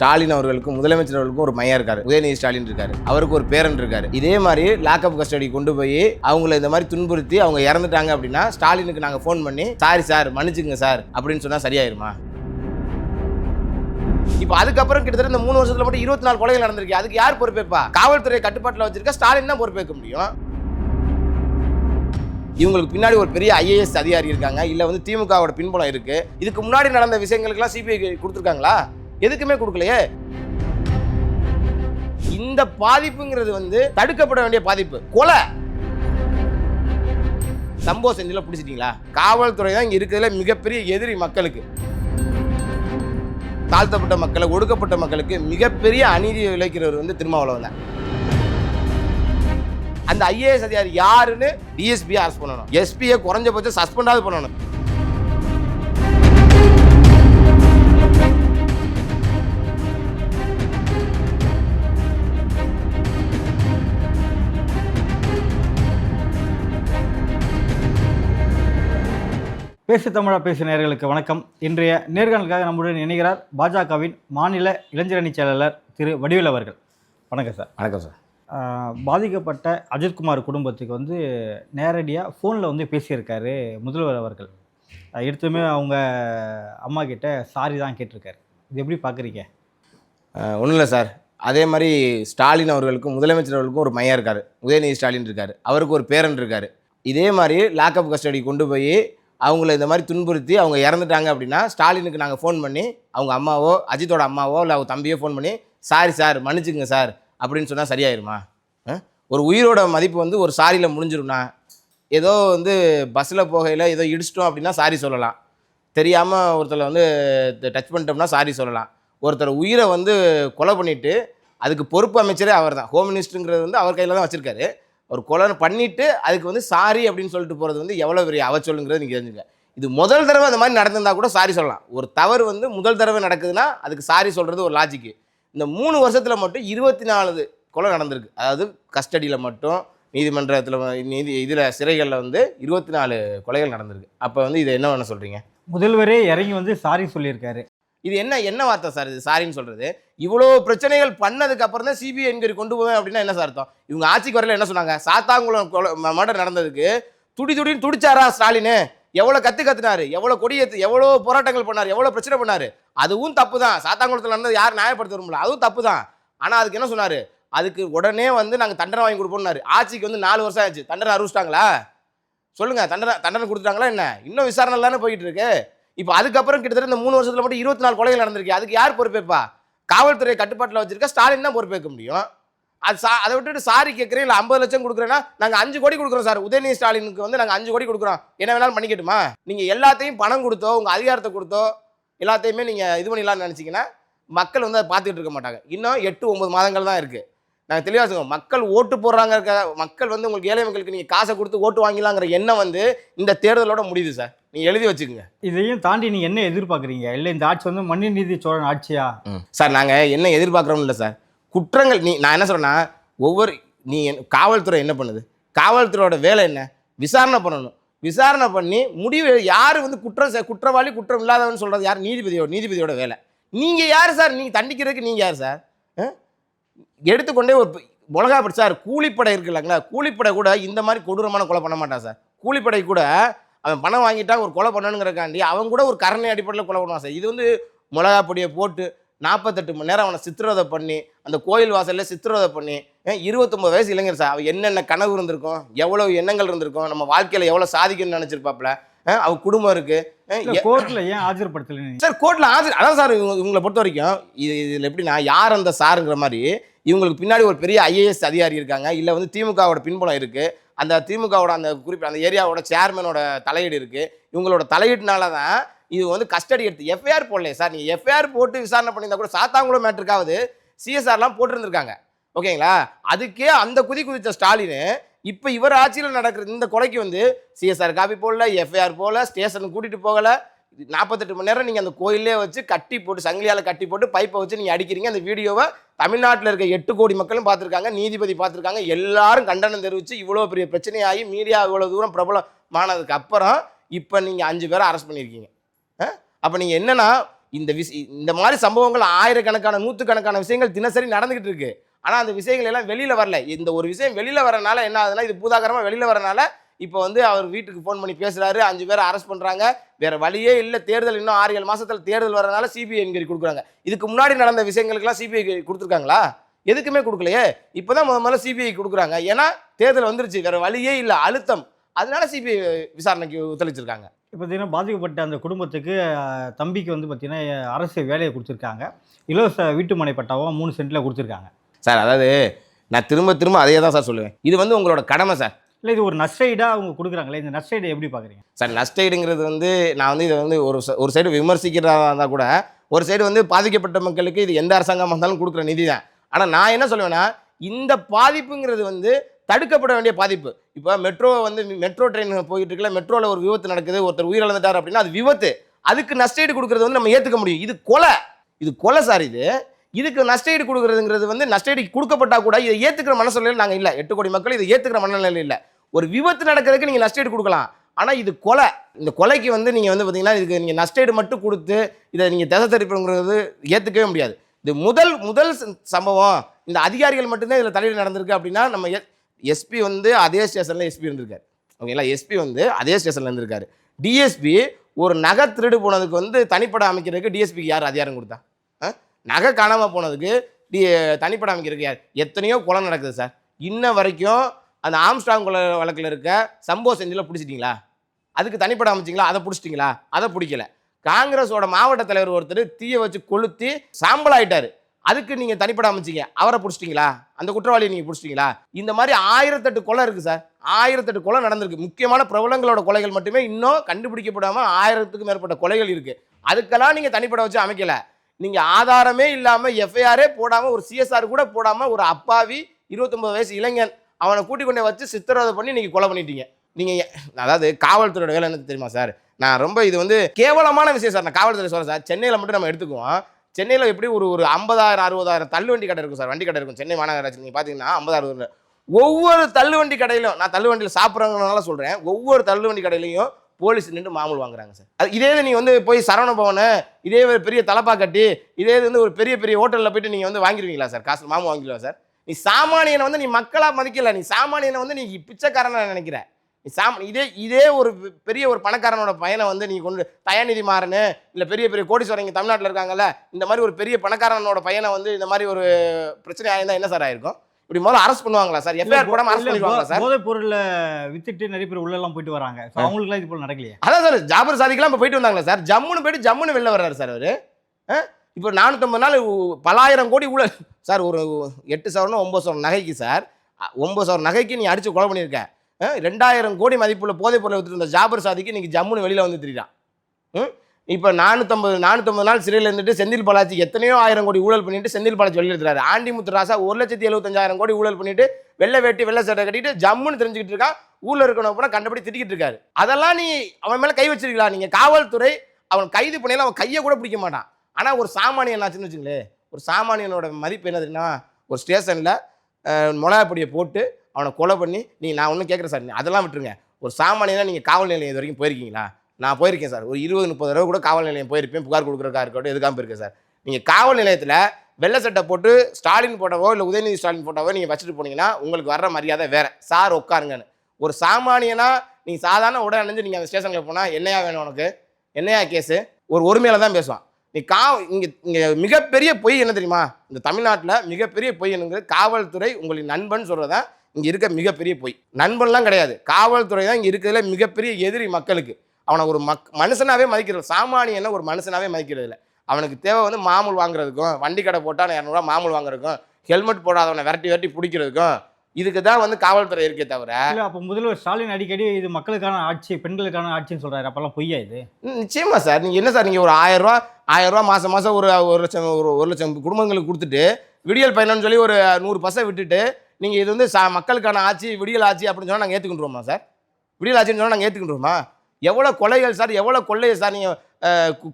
ஸ்டாலின் அவர்களுக்கும் முதலமைச்சர் அவர்களுக்கும் ஒரு மையம் இருக்காரு. உதயநிதி ஸ்டாலின் இருக்காரு. அவருக்கு ஒரு பேரன் இருக்காரு. இதே மாதிரி லாக்அப் கஸ்டடி கொண்டு போய் அவங்கள இந்த மாதிரி துன்புறுத்தி அவங்க இறந்துட்டாங்க அப்படின்னா ஸ்டாலினுக்கு நாங்கள் ஃபோன் பண்ணி சாரி சார் மன்னிச்சுங்க சார் அப்படின்னு சொன்னா சரியாயிருமா? இப்போ அதுக்கப்புறம் கிட்டத்தட்ட இந்த மூணு வருஷத்துல மட்டும் இருபத்தி நாலு கொலைகள் நடந்திருக்கு. அதுக்கு யார் பொறுப்பேற்பா? காவல்துறை கட்டுப்பாட்டில் வச்சிருக்க ஸ்டாலின் தான் பொறுப்பேற்க முடியும். இவங்களுக்கு பின்னாடி ஒரு பெரிய ஐஏஎஸ் அதிகாரி இருக்காங்க. இல்ல வந்து திமுகவோட பின்புலம் இருக்கு. இதுக்கு முன்னாடி நடந்த விஷயங்களுக்கெல்லாம் சிபிஐ கொடுத்துருக்காங்களா? எதுக்குமே கொடுக்கலையே? இந்த பாதிப்புங்கிறது வந்து தடுக்கப்பட வேண்டிய பாதிப்பு. கொலை. சம்போ செஞ்சில பிடிச்சிட்டீங்களா? காவல்துறை தான் இங்க இருக்கிறதுல மிகப்பெரிய எதிரி மக்களுக்கு. தாழ்த்தப்பட்ட மக்களை ஒடுக்கப்பட்ட மக்களுக்கு மிகப்பெரிய அநீதியை விளைக்கிறவர் வந்து திருமாவளவன் தான். அந்த ஐஏஎஸ் அதிகாரி யாருன்னு டிஎஸ்பியை அரெஸ்ட் பண்ணணும். எஸ்பியை குறைஞ்சபட்சம் சஸ்பெண்டாவது பண்ணணும். பேசு தமிழா பேசு நேயர்களுக்கு வணக்கம். இன்றைய நேர்காணலுக்காக நம்முடன் இணைகிறார் பாஜகவின் மாநில இளைஞரணி செயலாளர் திரு வடிவேல் அவர்கள். வணக்கம் சார். வணக்கம் சார். பாதிக்கப்பட்ட அஜித்குமார் குடும்பத்துக்கு வந்து நேரடியாக ஃபோனில் வந்து பேசியிருக்காரு முதல்வர் அவர்கள். எடுத்துமே அவங்க அம்மா கிட்ட சாரி தான் கேட்டிருக்காரு. இது எப்படி பார்க்குறீங்க ஒன்றும் இல்லை சார். அதே மாதிரி ஸ்டாலின் அவர்களுக்கும் முதலமைச்சர் அவர்களுக்கும் ஒரு மையம் இருக்கார். உதயநிதி ஸ்டாலின் இருக்கார். அவருக்கு ஒரு பேரன் இருக்கார். இதே மாதிரி லாக்அப் கஸ்டடி கொண்டு போய் அவங்கள இந்த மாதிரி துன்புறுத்தி அவங்க இறந்துட்டாங்க அப்படின்னா ஸ்டாலினுக்கு நாங்கள் ஃபோன் பண்ணி அவங்க அம்மாவோ அஜித்தோட அம்மாவோ இல்லை அவங்க தம்பியோ ஃபோன் பண்ணி சாரி சார் மன்னிச்சுங்க சார் அப்படின்னு சொன்னால் சரியாயிருமா? ஒரு உயிரோட மதிப்பு வந்து ஒரு சாரியில் முடிஞ்சிரும்னா ஏதோ வந்து பஸ்ஸில் போகையில் ஏதோ இடிச்சிட்டோம் அப்படின்னா சாரி சொல்லலாம். தெரியாமல் ஒருத்தரை வந்து டச் பண்ணிட்டோம்னா சாரி சொல்லலாம். ஒருத்தர் உயிரை வந்து கொலை பண்ணிவிட்டு அதுக்கு பொறுப்பு அமைச்சரே அவர் தான் ஹோம் மினிஸ்டருங்கிறது வந்து அவர் கையில் தான் வச்சுருக்காரு. ஒரு கொலை பண்ணிவிட்டு அதுக்கு வந்து சாரி அப்படின்னு சொல்லிட்டு போகிறது வந்து எவ்வளோ பெரிய அவச்சொல்லுங்கிறது நீங்கள் தெரிஞ்சுக்க இது முதல் தடவை அந்த மாதிரி நடந்திருந்தா கூட சாரி சொல்லலாம். ஒரு தவறு வந்து முதல் தடவை நடக்குதுன்னா அதுக்கு சாரி சொல்கிறது ஒரு லாஜிக்கு இந்த மூணு வருஷத்தில் மட்டும் இருபத்தி நாலு கொலை நடந்திருக்கு. அதாவது கஸ்டடியில் மட்டும் நீதிமன்றத்தில் நீதி இதில் சிறைகளில் வந்து இருபத்தி நாலு கொலைகள் நடந்திருக்கு. அப்போ வந்து இதை என்ன பண்ண சொல்கிறீங்க முதல்வரே இறங்கி வந்து சாரி சொல்லியிருக்காரு. இது என்ன என்ன வார்த்தை சார் இது? சாரின்னு சொல்கிறது இவ்வளோ பிரச்சனைகள் பண்ணதுக்கு அப்புறம் தான் சிபிஐ என்கொயரி கொண்டு போவேன் அப்படின்னா என்ன சார் அர்த்தம்? இவங்க ஆட்சிக்கு வரல என்ன சொன்னாங்க? சாத்தாங்குளம் மர்டர் நடந்ததுக்கு துடி துடின்னு துடிச்சாரா ஸ்டாலின்? எவ்வளோ கத்து கத்துனாரு? எவ்வளோ கொடியேத்து எவ்வளோ போராட்டங்கள் பண்ணார்? எவ்வளோ பிரச்சனை பண்ணார்? அதுவும் தப்பு தான். சாத்தாங்குளத்தில் நடந்தது யார் நியாயப்படுத்த விரும்பல. அதுவும் தப்பு தான். ஆனால் அதுக்கு என்ன சொன்னார்? அதுக்கு உடனே வந்து நாங்கள் தண்டனை வாங்கி கொடுப்போம்னாரு. ஆட்சிக்கு வந்து நாலு வருஷம் ஆச்சு. தண்டனை அறிவிச்சிட்டாங்களா? சொல்லுங்கள் தண்டனை தண்டனை கொடுத்துட்டாங்களா என்ன? இன்னும் விசாரணை தானே போயிட்டு இருக்கு. இப்போ அதுக்கப்புறம் கிட்டத்தட்ட இந்த மூணு வருஷத்துல மட்டும் இருபத்தி நாலு கொலைகள் நடந்திருக்கு. அதுக்கு யார் பொறுப்பேற்பா காவல்துறை கட்டுப்பாட்டில் வச்சிருக்க ஸ்டாலின் தான் பொறுப்பேற்க முடியும். அது சா அதை விட்டுட்டு சாரி கேட்குறேன் இல்லை ஐம்பது லட்சம் கொடுக்குறேன்னா நாங்கள் அஞ்சு கோடி கொடுக்குறோம் சார். உதயநிதி ஸ்டாலினுக்கு வந்து நாங்கள் அஞ்சு கோடி கொடுக்குறோம். என்ன வேணாலும் பண்ணிக்கட்டுமா? நீங்கள் எல்லாத்தையும் பணம் கொடுத்தோ உங்கள் அதிகாரத்தை கொடுத்தோ எல்லாத்தையுமே நீங்கள் இது பண்ணிடலாம்னு நினச்சிங்கன்னா மக்கள் வந்து அதை பார்த்துக்கிட்டு இருக்க மாட்டாங்க. இன்னும் எட்டு ஒம்பது மாதங்கள் தான் இருக்குது நாங்கள் தெளிவாக சொல்லுவோம் மக்கள் ஓட்டு போடுறாங்க மக்கள் வந்து உங்களுக்கு ஏழை மக்களுக்கு நீங்கள் காசை கொடுத்து ஓட்டு வாங்கிலாங்கிற எண்ணம் வந்து இந்த தேர்தலோட முடியுது சார். நீங்கள் எழுதி வச்சுக்கோங்க. இதையும் தாண்டி நீங்கள் என்ன எதிர்பார்க்குறீங்க? இல்லை இந்த ஆட்சி வந்து மண்ணு நீதி சோழன் ஆட்சியா? சார் நாங்கள் என்ன எதிர்பார்க்குறோம் இல்லை சார். குற்றங்கள் நீ நான் என்ன சொல்றேன்னா ஒவ்வொரு நீ காவல்துறை என்ன பண்ணுது? காவல்துறையோட வேலை என்ன? விசாரணை பண்ணணும். விசாரணை பண்ணி முடிவு யார் வந்து குற்றம் குற்றவாளி குற்றம் இல்லாதவன் சொல்கிறது யார்? நீதிபதியோட நீதிபதியோட வேலை. நீங்கள் யார் சார்? நீங்கள் தண்டிக்கிறதுக்கு நீங்கள் யார் சார்? எடுத்துக்கொண்டே ஒரு மிளகா படி சார் கூலிப்படை இருக்கு இல்லைங்களா கூலிப்படை கூட இந்த மாதிரி கொடூரமான கொலை பண்ண மாட்டான் சார். கூலிப்படை கூட அவன் பணம் வாங்கிட்டா ஒரு கொலை பண்ணணுங்கிறக்காண்டி அவன் கூட ஒரு கருணை அடிப்படையில் கொலை பண்ணுவான் சார். இது வந்து மிளகா பொடியை போட்டு நாற்பத்தெட்டு மணி நேரம் அவனை சித்திரவதை பண்ணி அந்த கோயில் வாசலில் சித்திரவதை பண்ணி இருபத்தொம்பது வயசு இளைஞர் சார். அவன் என்னென்ன கனவு இருந்திருக்கும் எவ்வளோ எண்ணங்கள் இருந்திருக்கும் நம்ம வாழ்க்கையில் எவ்வளோ சாதிக்கணும்னு நினச்சிருப்பாப்புல. அவன் குடும்பம் இருக்கு. அஹ் இல்லை கோர்ட்டில் ஏன் ஆஜர்படுத்தலை சார் கோர்ட்டில் ஆஜர் அதான் சார் இவங்க இவங்களை பொறுத்த வரைக்கும் இது இதில் எப்படின்னா யார் அந்த சாருங்கிற மாதிரி இவங்களுக்கு பின்னாடி ஒரு பெரிய ஐஏஎஸ் அதிகாரி இருக்காங்க. இல்லை வந்து திமுகவோட பின்புலம் இருக்குது அந்த திமுகவோட அந்த குறிப்பிட்ட அந்த ஏரியாவோட சேர்மனோட தலையீடு இருக்குது இவங்களோட தலையீடுனால தான் இது வந்து கஸ்டடி எடுத்து எஃப்ஐஆர் போடலையே சார். நீங்கள் எஃப்ஐஆர் போட்டு விசாரணை பண்ணியிருந்தா கூட சாத்தாங்குளம் மேட்ருக்காவது சிஎஸ்ஆர்லாம் போட்டிருந்திருக்காங்க. ஓகேங்களா? அதுக்கே அந்த குதி குதித்த ஸ்டாலின் இப்போ இவர் ஆட்சியில் நடக்கிற இந்த கொலைக்கு வந்து சிஎஸ்ஆர் காப்பி போடல எஃப்ஐஆர் போகல ஸ்டேஷனுக்கு கூட்டிகிட்டு போகலை. நாற்பத்தெட்டு மணி நேரம் நீங்கள் அந்த கோயிலே வச்சு கட்டி போட்டு சங்கிலியால் கட்டி போட்டு பைப்பை வச்சு நீங்கள் அடிக்கிறீங்க. அந்த வீடியோவை தமிழ்நாட்டில் இருக்க எட்டு கோடி மக்களும் பார்த்துருக்காங்க நீதிபதி பார்த்துருக்காங்க. எல்லாரும் கண்டனம் தெரிவித்து இவ்வளோ பெரிய பிரச்சனையாகி மீடியா இவ்வளோ தூரம் பிரபலமானதுக்கு அப்புறம் இப்போ நீங்கள் அஞ்சு பேரை அரெஸ்ட் பண்ணியிருக்கீங்க. அப்போ நீங்கள் என்னென்னா இந்த விஷ இந்த மாதிரி சம்பவங்கள் ஆயிரக்கணக்கான நூற்றுக்கணக்கான விஷயங்கள் தினசரி நடந்துக்கிட்டு இருக்குது ஆனால் அந்த விஷயங்கள் எல்லாம் வெளியில் வரல. இந்த ஒரு விஷயம் வெளியில் வரனால என்ன ஆகுதுன்னா இது பூதாகரமாக வெளியில் வரனால இப்போ வந்து அவர் வீட்டுக்கு ஃபோன் பண்ணி பேசுகிறாரு அஞ்சு பேரை அரெஸ்ட் பண்ணுறாங்க வேறு வழியே இல்லை. தேர்தல் இன்னும் ஆறு ஏழு மாதத்தில் தேர்தல் வரனால சிபிஐ என்கொயரி கொடுக்குறாங்க. இதுக்கு முன்னாடி நடந்த விஷயங்களுக்கெல்லாம் சிபிஐ கொடுத்துருக்காங்களா? எதுக்குமே கொடுக்கலையே. இப்போதான் முத முதல்ல சிபிஐ கொடுக்குறாங்க. ஏன்னா தேர்தல் வந்துருச்சு. வேறு வழியே இல்லை. அழுத்தம். அதனால சிபிஐ விசாரணைக்கு ஒத்துழைச்சிருக்காங்க. இப்போ பார்த்தீங்கன்னா பாதிக்கப்பட்ட அந்த குடும்பத்துக்கு தம்பிக்கு வந்து பார்த்தீங்கன்னா அரசு வேலையை கொடுத்துருக்காங்க. இலவச வீட்டு மனை பட்டாவும் மூணு சென்ட்டில் கொடுத்துருக்காங்க. சார் அதாவது நான் திரும்ப திரும்ப அதே தான் சார் சொல்லுவேன். இது வந்து உங்களோட கடமை சார். இல்லை இது ஒரு நஷ்டஈடாக அவங்க கொடுக்குறாங்களே இந்த நஷ்டஈடை எப்படி பார்க்குறீங்க சார் நஷ்டஈடுங்கிறது வந்து நான் வந்து இதை வந்து ஒரு ஒரு சைடு விமர்சிக்கிறதா இருந்தால் கூட ஒரு சைடு வந்து பாதிக்கப்பட்ட மக்களுக்கு இது எந்த அரசாங்கமாக இருந்தாலும் கொடுக்குற நிதி தான். ஆனால் நான் என்ன சொல்லுவேன்னா இந்த பாதிப்புங்கிறது வந்து தடுக்கப்பட வேண்டிய பாதிப்பு. இப்போ மெட்ரோ வந்து மெட்ரோ ட்ரெயின் போயிட்டு இருக்குல்ல மெட்ரோவில் ஒரு விபத்து நடக்குது ஒருத்தர் உயிரிழந்துட்டார் அப்படின்னா அது விபத்து. அதுக்கு நஷ்டஈடு கொடுக்கறது வந்து நம்ம ஏற்றுக்க முடியும். இது கொலை. இது கொலை சார் இது. இதுக்கு நஷ்டஈடு கொடுக்குறதுங்கிறது வந்து நஷ்டஈடு கொடுக்கப்பட்டா கூட இதை ஏற்றுக்கிற மனசூழலில் நாங்கள் இல்லை. எட்டு கோடி மக்கள் இதை ஏற்றுக்கிற மனநிலையில் இல்லை. ஒரு விபத்து நடக்கிறதுக்கு நீங்கள் நஷ்டஈடு கொடுக்கலாம். ஆனால் இது கொலை. இந்த கொலைக்கு வந்து நீங்கள் வந்து பார்த்தீங்கன்னா இதுக்கு நீங்கள் நஷ்டஈடு மட்டும் கொடுத்து இதை நீங்கள் திசை திருப்புங்கிறது ஏற்றுக்கவே முடியாது. இது முதல் முதல் ச- சம்பவம். இந்த அதிகாரிகள் மட்டும்தான் இதில் தலையீடு நடந்திருக்கு அப்படின்னா நம்ம எஸ்பி வந்து அதே ஸ்டேஷனில் எஸ்பி இருந்திருக்காரு. ஓகேங்களா? எஸ்பி வந்து அதே ஸ்டேஷனில் இருந்திருக்காரு. டிஎஸ்பி ஒரு நகை திருடு போனதுக்கு வந்து தனிப்படம் அமைக்கிறதுக்கு டிஎஸ்பிக்கு யார் அதிகாரம் கொடுத்தா? நகை காணாமல் போனதுக்கு தனிப்பட தனிப்படம் அமைக்கிறதுக்கு யார்? எத்தனையோ கொலை நடக்குது சார். இன்ன வரைக்கும் அந்த ஆம்ஸ்டாங் கொலை வழக்கில் இருக்க சம்போ செஞ்சில் பிடிச்சிட்டிங்களா? அதுக்கு தனிப்படம் அமைச்சிங்களா அதை பிடிச்சிட்டிங்களா? அதை பிடிக்கல. காங்கிரஸோட மாவட்ட தலைவர் ஒருத்தர் தீயை வச்சு கொளுத்தி சாம்பல் ஆயிட்டாரு. அதுக்கு நீங்கள் தனிப்படம் அமைச்சிங்க அவரை பிடிச்சிட்டிங்களா? அந்த குற்றவாளியை நீங்கள் பிடிச்சிட்டிங்களா? இந்த மாதிரி ஆயிரத்தெட்டு கொலை இருக்குது சார். ஆயிரத்தெட்டு கொலை நடந்திருக்கு. முக்கியமான பிரபலங்களோட கொலைகள் மட்டுமே இன்னும் கண்டுபிடிக்கப்படாமல் ஆயிரத்துக்கும் மேற்பட்ட கொலைகள் இருக்குது அதுக்கெல்லாம் நீங்கள் தனிப்படம் வச்சு அமைக்கலை. நீங்கள் ஆதாரமே இல்லாமல் எஃப்ஐஆரே போடாமல் ஒரு சிஎஸ்ஆர் கூட போடாமல் ஒரு அப்பாவி இருபத்தொம்பது வயசு இளைஞன் அவனை கூட்டிக் கொண்டே வச்சு சித்திரவதை பண்ணி நீங்கள் கொலை பண்ணிட்டீங்க. நீங்கள் அதாவது காவல்துறையோட வேலை என்ன தெரியுமா சார்? நான் ரொம்ப இது வந்து கேவலமான விஷயம் சார். நான் காவல்துறை சொல்கிறேன் சார். சென்னையில் மட்டும் நம்ம எடுத்துக்குவோம். சென்னையில் எப்படி ஒரு ஒரு ஐம்பதாயிரம் அறுபதாயிரம் தள்ளு வண்டி கடை இருக்கும் சார். வண்டி கடை இருக்கும். சென்னை மாநகராட்சி நீங்கள் பார்த்தீங்கன்னா ஐம்பதாயிரம் ஒவ்வொரு தள்ளுவண்டி கடையிலும் நான் தள்ளுவண்டியில் சாப்பிட்றாங்கனால சாப்பிட்றவங்கனால சொல்கிறேன் ஒவ்வொரு தள்ளுவண்டி கடையிலையும் போலீஸ் நின்று மாமூல் வாங்குறாங்க சார். அது இதே இது நீங்கள் வந்து போய் சரவண பவனை இதே ஒரு பெரிய தலப்பா கட்டி இதே இது வந்து ஒரு பெரிய பெரிய ஹோட்டலில் போயிட்டு நீங்கள் வந்து வாங்கிருவீங்களா சார்? காசு மாமூல் வாங்கிடுவா சார்? நீ சாமானியனை வந்து நீ மக்களாக மதிக்கல நீ சாமானியனை வந்து நீ பிச்சைக்காரனை நினைக்கிற. நீ சாம் இதே இதே ஒரு பெரிய ஒரு பணக்காரனோட பையனை வந்து நீ கொண்டு தயாநிதி மாறனு இல்லை பெரிய பெரிய கோடீஸ்வரங்க தமிழ்நாட்டில் இருக்காங்கல்ல இந்த மாதிரி ஒரு பெரிய பணக்காரனோட பையனை வந்து இந்த மாதிரி ஒரு பிரச்சனை ஆயிருந்தால் என்ன சார் ஆயிருக்கும்? இப்படி முதல்ல அரெஸ்ட் பண்ணுவாங்களா சார்? எஃப்ஐஆர் போடாம அரெஸ்ட் பண்ணிடுவாங்களா சார்? போதைப் பொருளை வித்துட்டு நிறைய பேர் உள்ளெல்லாம் போயிட்டு வராங்க. அவங்களுக்குலாம் இது போல் நடக்கலையே. அதான் சார் ஜாபர் சாதிக்கெல்லாம் இப்போ போயிட்டு வந்தாங்களா சார்? ஜம்முன்னு போயிட்டு ஜம்முன்னு வெளில வர்றாரு சார் அவர். இப்போ நானூற்றம்பது நாள் பலாயிரம் கோடி ஊழல். சார் ஒரு எட்டு சவரனும் ஒம்பது சவரன் நகைக்கு சார். ஒம்பது சவரன் நகைக்கு நீ அடிச்சு கொலை பண்ணியிருக்க. ரெண்டாயிரம் கோடி மதிப்புள்ள போதைப் பொருளை வித்துட்டு இருந்த ஜாபர் சாதிக்கு இன்னைக்கு ஜம்முன்னு வெளியில் வந்து ம்? இப்போ நானூற்றம்பது நானூற்றம்பது நாள் சிறையில் இருந்துட்டு செந்தில் பாலாஜி எத்தனையோ ஆயிரம் கோடி ஊழல் பண்ணிட்டு செந்தில் பாலாஜி வெளியில் இருக்கிறாரு ஆண்டிமுத்து ராசா ஒரு லட்சத்தி எழுபத்தஞ்சாயிரம் கோடி ஊழல் பண்ணிட்டு வெள்ளை வேட்டி வெள்ளை சட்டை கட்டிட்டு ஜம்முன்னு தெரிஞ்சுக்கிட்டு இருக்கான் ஊரில் இருக்கணும் அப்புறம் கண்டபடி திட்டிக்கிட்டு இருக்காரு. அதெல்லாம் நீ அவன் மேலே கை வச்சிருக்கலாம் நீங்கள் காவல்துறை அவன் கைது பண்ணையில அவன் கையை கூட பிடிக்க மாட்டான். ஆனால் ஒரு சாமானியன் ஆச்சுன்னு வச்சுங்களேன் ஒரு சாமானியனோட மதிப்பு என்ன தெரியுமா? ஒரு ஸ்டேஷனில் மிளகாப்பொடியை போட்டு அவனை கொலை பண்ணி நீங்கள் நான் ஒன்றும் கேட்குறேன் சார் அதெல்லாம் விட்டுருங்க. ஒரு சாமானியனாக நீங்கள் காவல் நிலையம் இது வரைக்கும் போயிருக்கீங்களா? நான் போயிருக்கேன் சார். ஒரு இருபது முப்பது தடவை கூட காவல் நிலையம் போயிருப்பேன். புகார் கொடுக்குறக்கா இருக்கட்டும் எதுக்காக போயிருக்கேன் சார். நீங்கள் காவல் நிலையத்தில் வெள்ளை சட்டை போட்டு ஸ்டாலின் போட்டவோ இல்லை உதயநிதி ஸ்டாலின் போட்டவோ நீங்கள் வச்சுட்டு போனீங்கன்னா உங்களுக்கு வர்ற மரியாதை வேற. சார் உட்காருங்கன்னு. ஒரு சாமானியனா நீங்கள் சாதாரண உடல் அணிஞ்சு நீங்கள் அந்த ஸ்டேஷனில் போனால் என்னையா வேணும் உனக்கு? என்னையா கேஸு ஒரு ஒருமையில தான் பேசுவான். நீ கா இங்கே இங்கே மிகப்பெரிய பொய் என்ன தெரியுமா? இந்த தமிழ்நாட்டில் மிகப்பெரிய பொய் என்னங்கிறது காவல்துறை உங்களுக்கு நண்பன் சொல்கிறதா இங்கே இருக்க மிகப்பெரிய பொய். நண்பன்லாம் கிடையாது. காவல்துறை தான் இங்கே இருக்கிறதுல மிகப்பெரிய எதிரி மக்களுக்கு. அவனை ஒரு மக் மனுஷனாவே மதிக்கிறது சாமானியனை ஒரு மனுஷனாவே மதிக்கிறது இல்லை அவனுக்கு தேவை வந்து மாமூல் வாங்குறதுக்கும் வண்டி கடை போட்டால் இரநூறுவா மாமூல் வாங்குறதுக்கும் ஹெல்மெட் போடாதவனை விரட்டி விரட்டி பிடிக்கிறதுக்கும் இதுக்கு தான் வந்து காவல்துறை இருக்கே தவிர இல்லை அப்போ முதல்வர் ஸ்டாலின் அடிக்கடி இது மக்களுக்கான ஆட்சி பெண்களுக்கான ஆட்சின்னு சொல்றாரு. அப்பெல்லாம் பொய்யா இது? நிச்சயமா சார். நீங்கள் என்ன சார் நீங்கள் ஒரு ஆயிரம் ரூபா ஆயிரம் ரூபா மாதம் மாதம் ஒரு ஒரு லட்சம் ஒரு ஒரு லட்சம் குடும்பங்களுக்கு கொடுத்துட்டு விடியல் பயணம்னு சொல்லி ஒரு நூறு பசை விட்டுட்டு நீங்கள் இது வந்து சா மக்களுக்கான ஆட்சி விடியல் ஆட்சி அப்படின்னு சொன்னால் நாங்கள் ஏற்றுக்கிட்டுருவோமா சார்? விடியல் ஆட்சின்னு சொன்னால் நாங்கள் ஏற்றுக்கிட்டுருவோமா எவ்வளோ கொலைகள் சார் எவ்வளோ கொள்ளை சார் நீங்கள்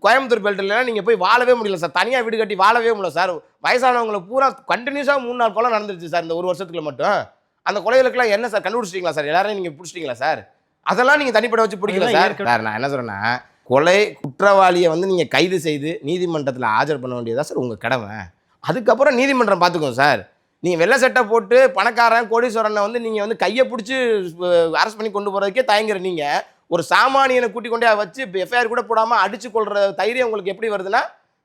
கோயம்புத்தூர் பெல்ட்டில் நீங்கள் போய் வாழவே முடியல சார். தனியாக வீடு கட்டி வாழவே முடியல சார். வயசானவங்களை பூரா கண்டினியூஸாக மூணு நாள் கொலை நடந்துருச்சு சார் இந்த ஒரு வருஷத்துக்குள்ள மட்டும். அந்த கொலைகளுக்கெல்லாம் என்ன சார் கண்டுபிடிச்சிட்டீங்களா சார்? எல்லாரையும் நீங்கள் பிடிச்சிட்டீங்களா சார்? அதெல்லாம் நீங்கள் தனிப்பட வச்சு பிடிக்கல சார். சார் நான் என்ன சொல்கிறேன்னா கொலை குற்றவாளியை வந்து நீங்கள் கைது செய்து நீதிமன்றத்தில் ஆஜர் பண்ண வேண்டியதா சார் உங்கள் கடமை. அதுக்கப்புறம் நீதிமன்றம் பார்த்துக்கோங்க சார். நீங்கள் வெள்ளை சட்டை போட்டு பணக்காரன் கோடீஸ்வரனை வந்து நீங்கள் வந்து கையை பிடிச்சி அரெஸ்ட் பண்ணி கொண்டு போகிறதுக்கே தயங்குற நீங்கள் ஒரு சாமானியனை கூட்டி கொண்டே வச்சு எஃப்ஐஆர் கூட போடாமல் அடிச்சு கொள்கிற தைரியம் உங்களுக்கு எப்படி வருதுன்னா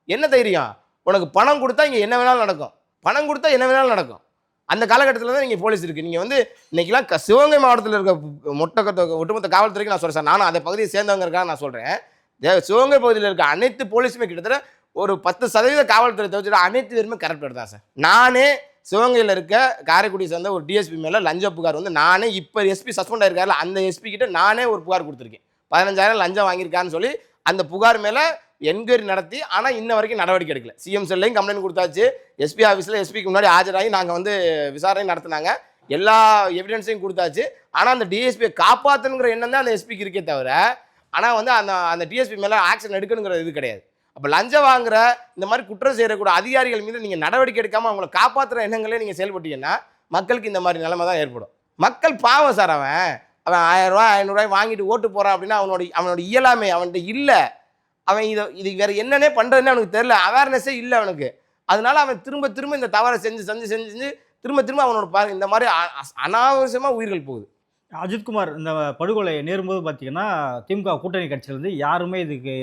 என்ன தைரியம்? உனக்கு பணம் கொடுத்தா இங்கே என்ன வேணாலும் நடக்கும். பணம் கொடுத்தா என்ன வேணாலும் நடக்கும். அந்த காலகட்டத்தில் தான் நீங்கள் போலீஸ் இருக்குது நீங்கள் வந்து இன்றைக்கெலாம் க- சிவகங்கை மாவட்டத்தில் இருக்க மொட்டை ஒட்டுமொத்த காவல்துறைக்கு நான் சொல்கிறேன் சார் நானும் அந்த பகுதியை சேர்ந்தவங்க இருக்காங்க நான் சொல்கிறேன் சிவகங்கை பகுதியில் இருக்க அனைத்து போலீஸுமே கிட்டத்தட்ட ஒரு பத்து சதவீத காவல்துறை தவிர்த்து அனைத்து பேருமே கரெக்ட் தான் சார். நானே சிவகங்கையில் இருக்க காரைக்குடி சேர்ந்த ஒரு டிஎஸ்பி மேலே லஞ்ச புகார் வந்து நானே இப்போ எஸ்பி சஸ்பெண்ட் ஆயிருக்காருல அந்த எஸ்பி கிட்ட நானே ஒரு புகார் கொடுத்துருக்கேன். பதினஞ்சாயிரம் லஞ்சம் வாங்கியிருக்கான்னு சொல்லி அந்த புகார் மேலே என்கொயரி நடத்தி ஆனால் இன்ன வரைக்கும் நடவடிக்கை எடுக்கல. சிஎம் செல்லையும் கம்ப்ளைண்ட் கொடுத்தாச்சு. எஸ்பி ஆஃபீஸில் எஸ்பிக்கு முன்னாடி ஆஜராகி நாங்கள் வந்து விசாரணை நடத்தினாங்க. எல்லா எவிடன்ஸையும் கொடுத்தாச்சு. ஆனால் அந்த டிஎஸ்பியை காப்பாற்றணுங்கிற எண்ணம் தான் அந்த எஸ்பிக்கு இருக்கே தவிர ஆனால் வந்து அந்த அந்த டிஎஸ்பி மேலே ஆக்ஷன் எடுக்கணுங்கிற இது கிடையாது. அப்போ லஞ்சம் வாங்குற இந்த மாதிரி குற்றம் செய்யக்கூடிய அதிகாரிகள் மீது நீங்கள் நடவடிக்கை எடுக்காமல் அவங்கள காப்பாற்றுற எண்ணங்களே நீங்கள் செயல்பட்டீங்கன்னா மக்களுக்கு இந்த மாதிரி நிலைமை தான் ஏற்படும். மக்கள் பாவம் சார் அவன். அவன் ஆயிரரூவா ஐநூறுரூவாய் வாங்கிட்டு ஓட்டு போகிறான் அப்படின்னா அவனோட அவனோட இயலாமை அவன்கிட்ட இல்லை. அவன் இதை இது வேறு என்னன்னே பண்ணுறதுன்னு அவனுக்கு தெரியல. அவேர்னஸே இல்லை அவனுக்கு. அதனால அவன் திரும்ப திரும்ப இந்த தவறை செஞ்சு செஞ்சு செஞ்சு செஞ்சு திரும்ப திரும்ப அவனோட பாருங்க இந்த மாதிரி அனாவசியமாக உயிர்கள் போகுது. அஜித்குமார் இந்த படுகொலை நேரும்போது பார்த்தீங்கன்னா திமுக கூட்டணி கட்சியிலேருந்து யாருமே இதுக்கு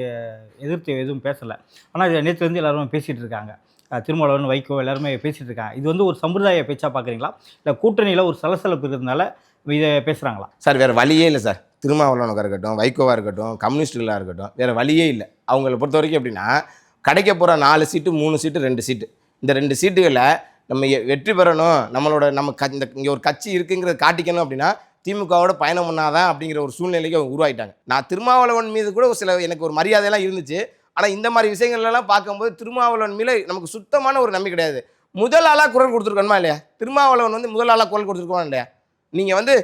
எதிர்த்து எதுவும் பேசலை. ஆனால் இதை நேற்றுலேருந்து எல்லாருமே பேசிகிட்டு இருக்காங்க. அஹ் திருமாவளவன் வைகோ எல்லாருமே பேசிகிட்டு இருக்காங்க. இது வந்து ஒரு சம்பிரதாய பேச்சாக பார்க்குறீங்களா இல்லை கூட்டணியில் ஒரு சலசலப்பு இருக்கிறதுனால இதை பேசுகிறாங்களா சார் வேறு வழியே இல்லை சார். திருமாவளவனுக்கு இருக்கட்டும் வைகோவாக இருக்கட்டும் கம்யூனிஸ்டுகளாக இருக்கட்டும் வேறு வழியே இல்லை. அவங்கள பொறுத்த வரைக்கும் எப்படின்னா கிடைக்க போகிற நாலு சீட்டு மூணு சீட்டு ரெண்டு சீட்டு. இந்த ரெண்டு சீட்டுகளை நம்ம எ- வெற்றி பெறணும். நம்மளோட நம்ம க இந்த இங்கே ஒரு கட்சி இருக்குங்கிறத காட்டிக்கணும் அப்படின்னா திமுகவோட பயணம் பண்ணாதான் அப்படிங்கிற ஒரு சூழ்நிலைக்கு அவங்க உருவாயிட்டாங்க. நான் திருமாவளவன் மீது கூட ஒரு சில எனக்கு ஒரு மரியாதையெல்லாம் இருந்துச்சு. ஆனால் இந்த மாதிரி விஷயங்கள்லாம் பார்க்கும்போது திருமாவளவன் மேலே நமக்கு சுத்தமான ஒரு நம்பிக்கை கிடையாது. முதல் ஆளாக குரல் கொடுத்துருக்கணுமா இல்லையா? திருமாவளவன் வந்து முதல் ஆளாக குரல் கொடுத்துருக்கோம் இல்லையா? நீங்கள் வந்து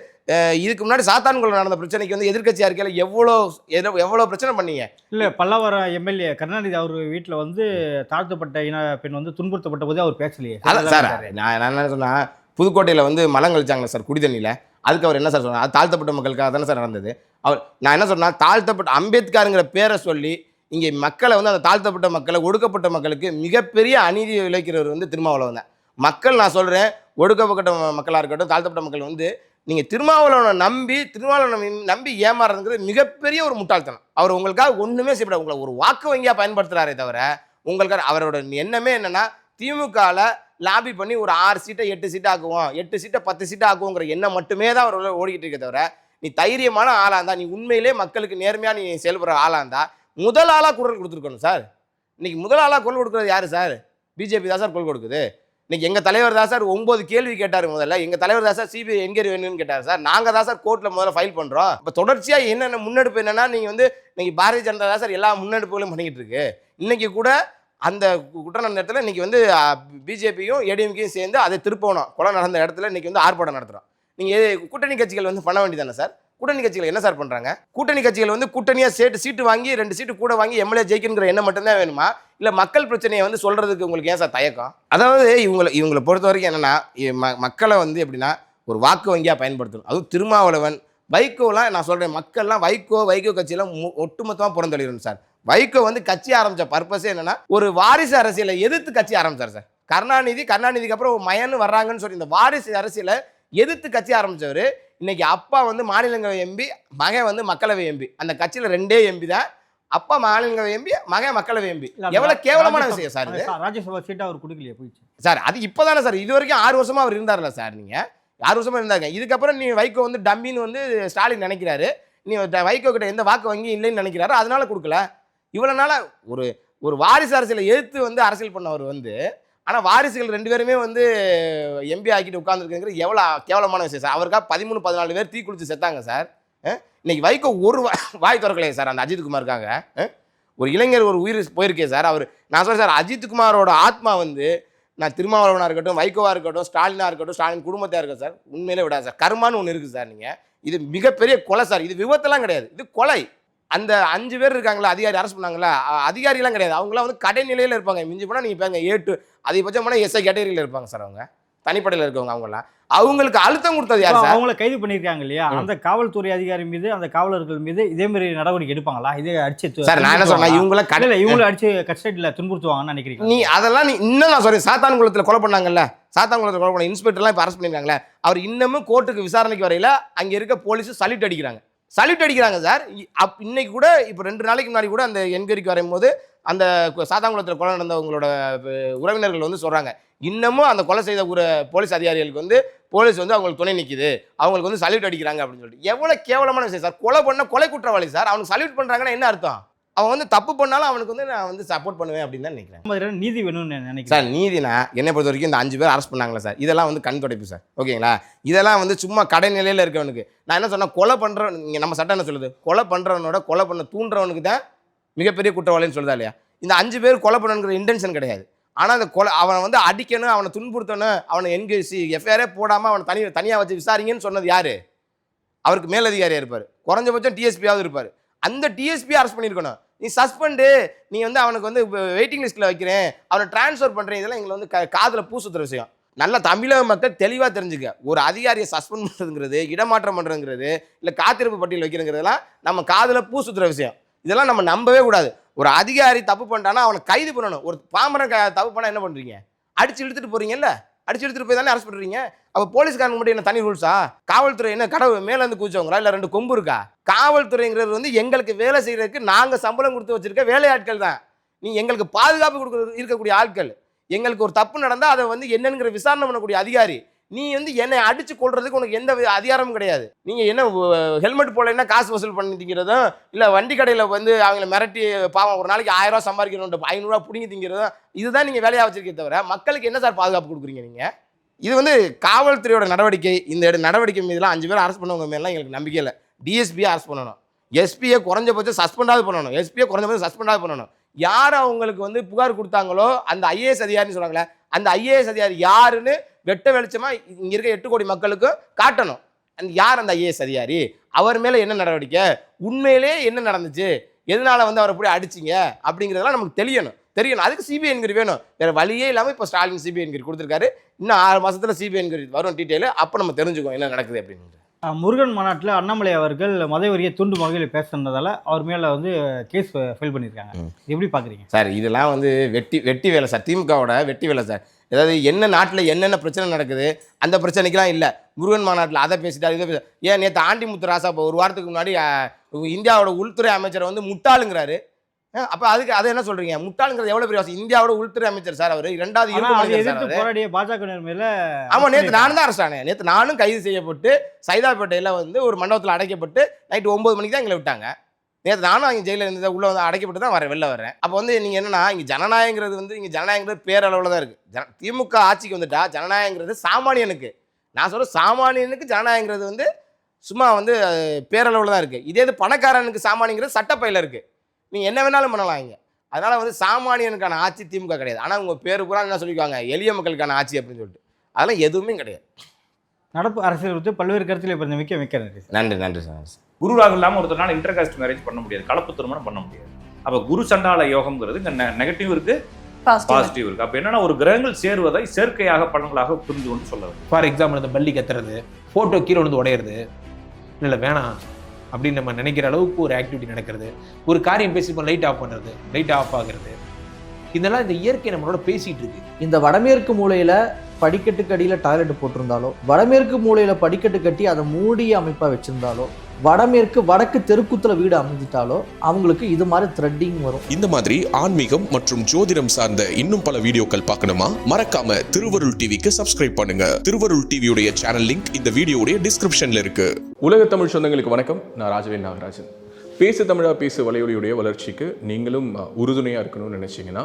இதுக்கு முன்னாடி சாத்தான்குளம் நடந்த பிரச்சனைக்கு வந்து எதிர்க்கட்சியாக இருக்கையில் எவ்வளோ எவ்வளோ எவ்வளோ பிரச்சனை பண்ணீங்க? இல்லை பல்லாவரம் எம்எல்ஏ கருணாநிதி அவர் வீட்டில் வந்து தாழ்த்தப்பட்ட இன பெண் வந்து துன்புறுத்தப்பட்ட போதே அவர் பேசலையே. சார் நான் நான் என்ன சொன்னா புதுக்கோட்டையில் வந்து மலம் கழிச்சாங்களே சார் குடி தண்ணியில் அதுக்கு அவர் என்ன சார் சொன்னார்? அது தாழ்த்தப்பட்ட மக்களுக்காக தானே சார் நடந்தது. அவர் நான் என்ன சொன்னால் தாழ்த்தப்பட்ட அம்பேத்கருங்கிற பேரை சொல்லி இங்கே மக்களை வந்து அந்த தாழ்த்தப்பட்ட மக்களை ஒடுக்கப்பட்ட மக்களுக்கு மிகப்பெரிய அநீதி விளைக்கிறவர் வந்து திருமாவளவன் தான். மக்கள் நான் சொல்கிறேன் ஒடுக்கப்பட்ட மக்களாக இருக்கட்டும் தாழ்த்தப்பட்ட மக்கள் வந்து நீங்கள் திருமாவளவனை நம்பி திருமாவளவனை நம்பி ஏமாறுறதுங்கிறது மிகப்பெரிய ஒரு முட்டாள்தனம். அவர் உங்களுக்காக ஒன்றுமே செய்யப்படாது. உங்களை ஒரு வாக்கு வங்கியாக பயன்படுத்துகிறாரே தவிர உங்களுக்காக அவரோட எண்ணமே என்னென்னா திமுகவில் லாபி பண்ணி ஒரு ஆறு சீட்டை எட்டு சீட்டை ஆக்குவோம். எட்டு சீட்டை பத்து சீட்டை ஆக்குவோங்கிற எண்ணம் மட்டுமே தான் அவர் உள்ள ஓடிக்கிட்டு இருக்கே தவிர நீ தைரியமான ஆளாக இருந்தா நீ உண்மையிலே மக்களுக்கு நேர்மையாக நீ செயல்படுற ஆளாக இருந்தா முதல் ஆளாக குரல் கொடுத்துருக்கணும் சார். இன்னைக்கு முதல் ஆளாக குரல் கொடுக்குறது யாரு சார்? பிஜேபி தான் சார் குரல் கொடுக்குது. இன்னைக்கு எங்கள் தலைவர் தான் சார் ஒம்பது கேள்வி கேட்டார் முதல்ல. எங்கள் தலைவர் தான் சார் சிபிஐ என்கொயரி வேணும்னு கேட்டார் சார். நாங்கள் தான் சார் கோர்ட்டில் முதல்ல ஃபைல் பண்ணுறோம் இப்போ தொடர்ச்சியாக என்னென்ன முன்னெடுப்பு என்னன்னா நீங்கள் வந்து இன்னைக்கு பாரதிய ஜனதா தான் சார் எல்லா முன்னெடுப்புகளும் பண்ணிக்கிட்டு இருக்கு. இன்னைக்கு கூட அந்த குற்ற நடந்த இடத்துல இன்றைக்கி வந்து பிஜேபியும் ஏடிஎம்கேயும் சேர்ந்து அதை திருப்பணும். கொலை நடந்த இடத்துல இன்றைக்கி வந்து ஆர்ப்பாட்டம் நடத்துகிறோம் நீங்கள் கூட்டணி கட்சிகள் வந்து பண்ண வேண்டியதானே சார்? கூட்டணி கட்சிகள் என்ன சார் பண்ணுறாங்க கூட்டணி கட்சிகள் வந்து கூட்டணியாக சேட்டு சீட்டு வாங்கி ரெண்டு சீட்டு கூட வாங்கி எம்எல்ஏ ஜெயிக்கணுங்கிற எண்ணம் மட்டும்தான் வேணுமா? இல்லை மக்கள் பிரச்சனையை வந்து சொல்கிறதுக்கு உங்களுக்கு ஏன் சார் தயக்கம்? அதாவது இவங்களை இவங்களை பொறுத்த வரைக்கும் என்னென்னா மக்களை வந்து எப்படின்னா ஒரு வாக்கு வங்கியாக பயன்படுத்தணும். அதுவும் திருமாவளவன் வைகோலாம் நான் சொல்கிறேன் மக்கள்லாம் வைகோ வைகோ கட்சியெல்லாம் மு- ஒட்டுமொத்தமாக புறந்தளிடணும் சார். வைகோ வந்து கட்சி ஆரம்பித்த பர்பஸே என்னன்னா ஒரு வாரிசு அரசியலை எதிர்த்து கட்சி ஆரம்பிச்சார் சார். கருணாநிதி கருணாநிதிக்கு அப்புறம் மயன்னு வர்றாங்கன்னு சொல்லி இந்த வாரிசு அரசியலை எதிர்த்து கட்சி ஆரம்பிச்சவர் இன்னைக்கு அப்பா வந்து மாநிலங்களவை எம்பி மகன் வந்து மக்களவை எம்பி அந்த கட்சியில் ரெண்டே எம்பி தான். அப்பா மாநிலங்களவை எம்பி மகன் மக்களவை எம்பி எவ்வளவு கேவலமான விஷயம் சார் இது. ராஜ்யசபா சீட்டை அவர் கொடுக்கலையே போயிடுச்சு. சார் அது இப்போதானே சார். இது வரைக்கும் ஆறு வருஷமா அவர் இருந்தார்ல சார் நீங்க. ஆறு வருஷமா இருந்தாங்க இதுக்கப்புறம் நீ வைகோ வந்து டம்மின்னு வந்து ஸ்டாலின் நினைக்கிறாரு. நீ வைகோ கிட்ட எந்த வாக்கு வங்கி இல்லைன்னு நினைக்கிறாரு அதனால கொடுக்கல. இவ்வளோ நாளாக ஒரு ஒரு வாரிசு அரசியலை எதிர்த்து வந்து அரசியல் பண்ணவர் வந்து ஆனால் வாரிசுகள் ரெண்டு பேருமே வந்து எம்பி ஆக்கிட்டு உட்காந்துருக்குங்கிறது எவ்வளோ கேவலமான விஷயம் சார். அவருக்காக பதிமூணு பதினாலு பேர் தீ குளித்து செத்தாங்க சார். இன்னைக்கு வைகோ ஒரு வாய் திறக்கலையே சார் அந்த அஜித்குமாருக்காக ஒரு இளைஞர் ஒரு உயிர் போயிருக்கே சார். அவர் நான் சொல்கிறேன் சார் அஜித்குமாரோட ஆத்மா வந்து நான் திருமாவளவனாக இருக்கட்டும் வைகோவாக இருக்கட்டும் ஸ்டாலினாக இருக்கட்டும் ஸ்டாலின் குடும்பத்தையாக இருக்கட்டும் சார் உண்மையிலே விடாது சார். கர்மான்னு ஒன்று இருக்குது சார் நீங்கள் இது மிகப்பெரிய கொலை சார். இது விபத்தெல்லாம் கிடையாது. இது கொலை. அந்த அஞ்சு பேர் இருக்காங்களா அதிகாரி அரசு பண்ணாங்களா அதிகாரிலாம் கிடையாது. அவங்களாம் வந்து கடைநிலையில் இருப்பாங்க. மிஞ்சி போனால் நீங்கள் பாருங்க ஏ டு அதிகபட்சம் போனால் எஸ்ஐ கேட்டகரியில் இருப்பாங்க சார் அவங்க. தனிப்படையில் இருக்கவங்க அவங்கலாம் அவங்களுக்கு அழுத்தம் கொடுத்தது யார் சார் அவங்கள கைது பண்ணியிருக்காங்க இல்லையா? அந்த காவல்துறை அதிகாரி மீது அந்த காவலர்கள் மீது இதே மாதிரி நடவடிக்கை எடுப்பாங்களா? இதே அடிச்சு சார் நான் என்ன சொன்னேன் இவங்கள இல்ல இவங்களை அடிச்சு கஸ்டடியில் துன்புறுத்துவாங்கன்னு நினைக்கிறீங்க நீ அதெல்லாம் நீ இன்னும் நான் சொல்றேன் சாத்தான்குளத்தில் கொலை பண்ணாங்கல்ல. சாத்தான்குளத்தில் கொலை பண்ண இன்ஸ்பெக்டர்லாம் இப்போ அரெஸ்ட் பண்ணிருக்காங்களே அவர் இன்னமும் கோர்ட்டுக்கு விசாரணைக்கு வரையில அங்க இருக்க போலீஸ் சல்யூட் அடிக்கிறாங்க. சல்யூட் அடிக்கிறாங்க சார் இ- அப் இன்னைக்கு கூட இப்போ ரெண்டு நாளைக்கு முன்னாடி கூட அந்த என்கொயரிக்கு வரையும்போது அந்த சாத்தாங்குளத்தில் கொலை நடந்தவங்களோட உறவினர்கள் வந்து சொல்கிறாங்க இன்னமும் அந்த கொலை செய்த ஒரு போலீஸ் அதிகாரிகளுக்கு வந்து போலீஸ் வந்து அவங்களுக்கு துணை நிற்கிது அவங்களுக்கு வந்து சல்யூட் அடிக்கிறாங்க அப்படின்னு சொல்லிட்டு. எவ்வளோ கேவலமான விஷயம் சார் கொலை பண்ண கொலை குற்றவாளி சார் அவனுக்கு சல்யூட் பண்ணுறாங்கன்னா என்ன அர்த்தம்? அவன் வந்து தப்பு பண்ணாலும் அவனுக்கு வந்து நான் வந்து சப்போர்ட் பண்ணுவேன் அப்படின்னு தான் நினைக்கிறேன். நீதி வேணும்னு நினைக்கிறேன். சார் நீதினா என்னை பொறுத்த வரைக்கும் இந்த அஞ்சு பேர் அரெஸ்ட் பண்ணாங்களா சார். இதெல்லாம் வந்து கண் துடைப்பு சார். ஓகேங்களா? இதெல்லாம் வந்து சும்மா கடைநிலையில் இருக்கவனுக்கு. நான் என்ன சொன்னேன்? கொலை பண்ணுற இங்கே நம்ம சட்டம் என்ன சொல்லுது? கொலை பண்ணுறவனோட கொலை பண்ண தூண்டுறவனுக்கு தான் மிகப்பெரிய குற்றவாளின்னு சொல்லுதா இல்லையா? இந்த அஞ்சு பேர் கொலை பண்ணணுங்கிற இன்டென்ஷன் கிடையாது. ஆனால் அந்த கொலை அவனை வந்து அடிக்கணும் அவனை துன்புறுத்தணும் அவனை என்கேசி எஃப்ஐஆரே போடாமல் அவனை தனி தனியாக வச்சு விசாரிங்கன்னு சொன்னது யாரு? அவருக்கு மேலதிகாரியாக இருப்பார். குறைஞ்சபட்சம் டிஎஸ்பியாவது இருப்பார். அந்த டிஎஸ்பி அரெஸ்ட் பண்ணியிருக்கணும். நீ சஸ்பெண்டு நீ வந்து அவனுக்கு வந்து வெயிட்டிங் லிஸ்ட்டில் வைக்கிறேன் அவனை ட்ரான்ஸ்ஃபர் பண்ணுறேன் இதெல்லாம் எங்களை வந்து க காதில் பூசுத்துற விஷயம். நல்ல தமிழக மக்கள் தெளிவாக தெரிஞ்சுக்க. ஒரு அதிகாரியை சஸ்பெண்ட் பண்ணுறதுங்கிறது இடமாற்றம் பண்ணுறதுங்கிறது இல்லை காத்திருப்பு பட்டியல் வைக்கிறங்கிறதெல்லாம் நம்ம காதில் பூசுத்துற விஷயம். இதெல்லாம் நம்ம நம்பவே கூடாது. ஒரு அதிகாரி தப்பு பண்ணிட்டானா அவனை கைது பண்ணணும். ஒரு பாமரன் க தப்பு பண்ணால் என்ன பண்ணுறீங்க அடிச்சு இழுத்துட்டு போகிறீங்கல்ல அடிச்சு எடுத்துட்டு போய் தானே அரெஸ்ட் பண்ணுறீங்க அப்போ போலீஸ்காரங்க மட்டும் என்ன தனி ரூல்ஸா காவல்துறை என்ன கடவு மேலேருந்து கூச்சவங்களா இல்லை ரெண்டு கொம்பு இருக்கா? காவல்துறைங்கிறது வந்து எங்களுக்கு வேலை செய்கிறதுக்கு நாங்கள் சம்பளம் கொடுத்து வச்சிருக்க வேலையாட்கள் தான். நீ எங்களுக்கு பாதுகாப்பு கொடுக்க இருக்கக்கூடிய ஆட்கள். எங்களுக்கு ஒரு தப்பு நடந்தால் அதை வந்து என்னங்கிற விசாரணை பண்ணக்கூடிய அதிகாரி நீ வந்து என்னை அடிச்சு கொள்றதுக்கு உனக்கு எந்த அதிகாரமும் கிடையாது. நீங்க என்ன ஹெல்மெட் போடலைன்னா காசு வசூல் பண்ணி திங்கிறதும் இல்ல வண்டி கடையில வந்து அவங்கள மிரட்டி பாவம் ஒரு நாளைக்கு ஆயிரம் ரூபாய் சம்பாதிக்கணும் ஐநூறுரூவா பிடிங்கி திங்கிறதும் இதுதான் நீங்க வேலையா வச்சிருக்கே தவிர மக்களுக்கு என்ன சார் பாதுகாப்பு கொடுக்குறீங்க நீங்க? இது வந்து காவல்துறையோட நடவடிக்கை. இந்த இட- நடவடிக்கை மீதுலாம் அஞ்சு பேர் அரசு பண்ணவங்க மேலாம் எங்களுக்கு நம்பிக்கை இல்லை. டிஎஸ்பியை அரசு பண்ணணும். எஸ்பியை குறைஞ்சபட்சம் சஸ்பெண்டாவது பண்ணணும். எஸ்பியை குறைஞ்சபட்சம் சஸ்பெண்டாவது பண்ணணும். யார் அவங்களுக்கு வந்து புகார் கொடுத்தாங்களோ அந்த ஐஏஎஸ் அதிகாரின்னு சொன்னாங்களே அந்த ஐஏஎஸ் அதிகாரி யாருன்னு வெட்ட வெளிச்சமா இங்க இருக்க எட்டு கோடி மக்களுக்கு காட்டணும். அந்த யார் அந்த ஐஏஎஸ் அதிகாரி? அவர் மேல என்ன நடவடிக்கை? உண்மையிலே என்ன நடந்துச்சு? எதனால வந்து அவரை போய் அடிச்சீங்க? அப்படிங்கிறதெல்லாம் நமக்கு தெரியணும் தெரியணும். அதுக்கு சிபிஐ என்கொயரி வேணும். வேற வழியே இல்லாமல் இப்போ ஸ்டாலின் சிபிஐ என்கொயரி கொடுத்துருக்காரு. இன்னும் ஆறு மாசத்துல சிபிஐ என்கொயரி வரும் டீட்டெயில். அப்போ நம்ம தெரிஞ்சுக்குவோம் என்ன நடக்குது அப்படின்னு. முருகன் மாநாட்டில் அண்ணாமலை அவர்கள் மதவெறியை தூண்டும் வகையில் பேசுனதால அவர் மேலே வந்து கேஸ் ஃபைல் பண்ணியிருக்காங்க. எப்படி பார்க்குறீங்க சார் இதெல்லாம் வந்து வெட்டி வெட்டி வேலை சார். திமுகவோட வெட்டி வேலை சார். ஏதாவது என்ன நாட்டில் என்னென்ன பிரச்சனை நடக்குது அந்த பிரச்சனைக்கெல்லாம் இல்லை. முருகன் மாநாட்டில் அதை பேசிட்டாரு இதை பேச ஏன் நேற்று ஆண்டிமுத்து ராசா இப்போ ஒரு வாரத்துக்கு முன்னாடி இந்தியாவோட உள்துறை அமைச்சரை வந்து முட்டாளுங்கிறாரு. அப்போ அதுக்கு அதை என்ன சொல்றீங்க? முட்டாளுங்கிறது எவ்வளோ பெரிய இந்தியாவோட உள்துறை அமைச்சர் சார் அவர் இரண்டாவது. போராடிய பாஜக மேல ஆமா நேற்று நானும் தான் ஆனேன் நேற்று நானும் கைது செய்யப்பட்டு சைதாப்பேட்டையில் வந்து ஒரு மண்டபத்தில் அடைக்கப்பட்டு நைட்டு ஒன்பது மணிக்கு தான் எங்களை விட்டாங்க. நேற்று நானும் அங்கே ஜெயிலில் இருந்தது உள்ளே வந்து அடைக்கப்பட்டு தான் வரேன் வெளில வரேன் அப்போ வந்து நீங்கள் என்னன்னா இங்கே ஜனநாயகங்கிறது வந்து இங்கே ஜனநாயகங்கிறது பேரளவில் தான் இருக்குது ஜன திமுக ஆட்சிக்கு வந்துட்டா ஜனநாயகங்கிறது சாமானியனுக்கு. நான் சொல்கிற சாமானியனுக்கு ஜனநாயகங்கிறது வந்து சும்மா வந்து பேரளவில் தான் இருக்குது இதே இது பணக்காரனுக்கு சாமானியங்கிறது சட்டப்பையில் இருக்குது நீங்கள் என்ன வேணாலும் பண்ணலாம் இங்கே. அதனால் வந்து சாமானியனுக்கான ஆட்சி திமுக கிடையாது. ஆனால் உங்கள் பேர் பூரா என்ன சொல்லிக்குவாங்க? எளிய மக்களுக்கான ஆட்சி அப்படின்னு சொல்லிட்டு. அதெல்லாம் எதுவுமே கிடையாது. நடப்பு அரசியல் குறித்து பல்வேறு கருத்தில் இப்போ மிக்க மிக்க நன்றி சார். நன்றி நன்றி சார். குரு ராகு இல்லாமல் ஒருத்தனால இன்டர் காஸ்ட் மேரேஜ் பண்ண முடியாது. கலப்பு திருமணம் பண்ண முடியாது. அப்போ குரு சண்டால யோகம்ங்கிறது இங்கே நெகட்டிவ் இருக்கு பாசிட்டிவ் இருக்கு. அப்போ என்னன்னா ஒரு கிரகங்கள் சேருவதை செயற்கையாக பலன்களாக புரிந்து கொண்டு சொல்ல ஃபார் எக்ஸாம்பிள் இந்த பல்லி கத்துறது ஃபோட்டோ கீழே விழுந்து உடையிறது. இல்லை வேணாம். அப்படின்னு நம்ம நினைக்கிற அளவுக்கு ஒரு ஆக்டிவிட்டி நடக்கிறது. ஒரு காரியம் பேசி லைட் ஆஃப் பண்ணுறது லைட் ஆஃப் ஆகுறது. இதெல்லாம் இந்த இயற்கை நம்மளோட பேசிட்டு இருக்கு. இந்த வடமேற்கு மூலையில படிக்கட்டுக்கு அடியில் டாய்லெட் போட்டிருந்தாலோ வடமேற்கு மூலையில படிக்கட்டு கட்டி அதை மூடிய அமைப்பாக வச்சிருந்தாலோ வடமேற்கு வடக்கு தெருக்குத்துல வீடு அமைஞ்சிட்டாலோ அவங்களுக்கு இது மாதிரி த்ரெட்டிங் வரும். இந்த மாதிரி ஆன்மீகம் மற்றும் ஜோதிடம் சார்ந்த இன்னும் பல வீடியோக்கள் பார்க்கணுமா? மறக்காம திருவருள் டிவிக்கு சப்ஸ்கிரைப் பண்ணுங்க. திருவருள் டிவியுடைய சேனல் லிங்க் இந்த வீடியோடைய டிஸ்கிரிப்ஷன்ல இருக்கு. உலக தமிழ் சொந்தங்களுக்கு வணக்கம். நான் ராஜவேல் நாகராஜன். பேசு தமிழா பேசு வலையொலியுடைய வளர்ச்சிக்கு நீங்களும் உறுதுணையாக இருக்கணும்னு நினச்சிங்கன்னா